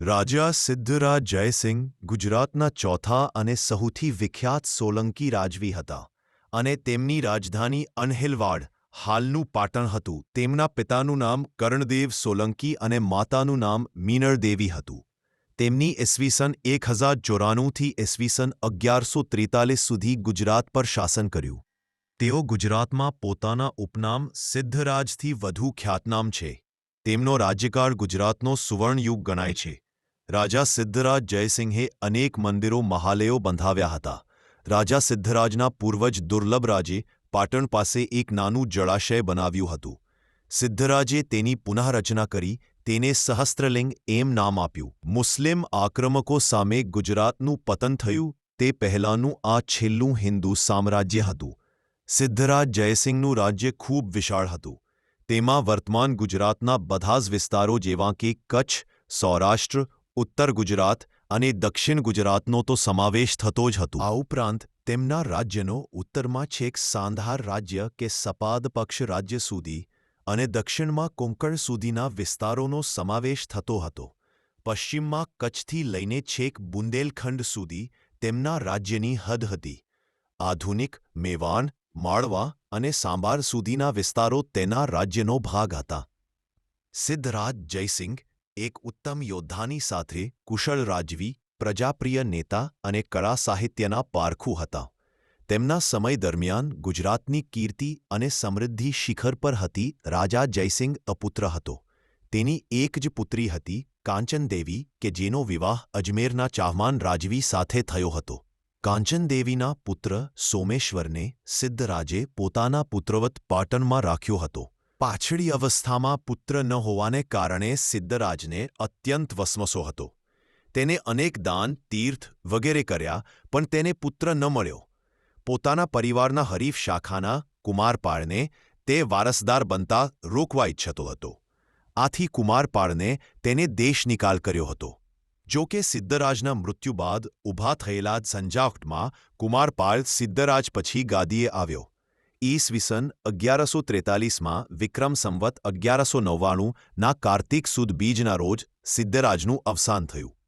રાજા સિદ્ધરાજ જયસિંહ ગુજરાતના ચોથા અને સૌથી વિખ્યાત સોલંકી રાજવી હતા અને તેમની રાજધાની અનહિલવાડ હાલનું પાટણ હતું. તેમના પિતાનું નામ કર્ણદેવ સોલંકી અને માતાનું નામ મીનળદેવી હતું. તેમની ઈસવીસન એક હજાર ચોરાણુંથી ઈસવીસન અગિયારસો ત્રેતાલીસ સુધી ગુજરાત પર શાસન કર્યું. તેઓ ગુજરાતમાં પોતાના ઉપનામ સિદ્ધરાજથી વધુ ખ્યાતનામ છે. તેમનો રાજ્યકાળ ગુજરાતનો સુવર્ણયુગ ગણાય છે. રાજા સિદ્ધરાજ જયસિંહે અનેક મંદિરો, મહાલયો બંધાવ્યા હતા. રાજા સિદ્ધરાજના પૂર્વજ દુર્લભ રાજે પાટણ પાસે એક નાનું જળાશય બનાવ્યું હતું. સિદ્ધરાજે તેની પુનઃરચના કરી, તેને સહસ્ત્રલિંગ એમ નામ આપ્યું. મુસ્લિમ આક્રમકો સામે ગુજરાતનું પતન થયું, તે પહેલાંનું આ છેલ્લું હિન્દુ સામ્રાજ્ય હતું. સિદ્ધરાજ જયસિંહનું રાજ્ય ખૂબ વિશાળ હતું. તેમાં વર્તમાન ગુજરાતના બધા જ વિસ્તારો જેવા કે કચ્છ, સૌરાષ્ટ્ર ઉત્તર ગુજરાત અને દક્ષિણ ગુજરાતનો તો સમાવેશ થતો જ હતો. આ ઉપરાંત તેમના રાજ્યનો ઉત્તરમાં છેક સાંધાર રાજ્ય કે સપાદ પક્ષ રાજ્ય સુધી અને દક્ષિણમાં કોંકણ સુધીના વિસ્તારોનો સમાવેશ થતો હતો. પશ્ચિમમાં કચ્છથી લઈને છેક બુંદેલખંડ સુધી તેમના રાજ્યની હદ હતી. આધુનિક, મેવાણ, માળવા અને સાંબાર સુધીના વિસ્તારો તેના રાજ્યનો ભાગ હતા. સિદ્ધરાજ જયસિંહ એક ઉત્તમ યોદ્ધાની સાથે કુશળ રાજવી, પ્રજાપ્રિય નેતા અને કળા સાહિત્યના પારખું હતા. તેમના સમય દરમિયાન ગુજરાતની કીર્તિ અને સમૃદ્ધિ શિખર પર હતી રાજા જયસિંહ અપુત્ર હતો. તેની એક જ પુત્રી હતી કાંચનદેવી કે જેનો વિવાહ અજમેરના ચાહમાન રાજવી સાથે થયો હતો. કાંચનદેવીના પુત્ર સોમેશ્વરને સિદ્ધરાજે પોતાના પુત્રવત પાટણમાં રાખ્યો હતો. પાછળી અવસ્થામાં પુત્ર ન હોવાને કારણે સિદ્ધરાજને અત્યંત વસમસો હતો. તેને અનેક દાન, તીર્થ વગેરે કર્યા, પણ તેને પુત્ર ન મળ્યો. પોતાના પરિવારના હરીફ શાખાના કુમારપાળને તે વારસદાર બનતા રોકવા ઇચ્છતો હતો. આથી કુમારપાળને તેને દેશ નિકાલ કર્યો હતો. જો કે સિદ્ધરાજના મૃત્યુ બાદ ઊભા થયેલા સંજાવટમાં કુમારપાળ સિદ્ધરાજ પછી ગાદીએ આવ્યો. ઈસવીસન અગિયારસો ત્રેતાલીસમાં વિક્રમ સંવત અગિયારસો નવ્વાણુંના કાર્તિક સુદ બીજના રોજ સિદ્ધરાજનું અવસાન થયું.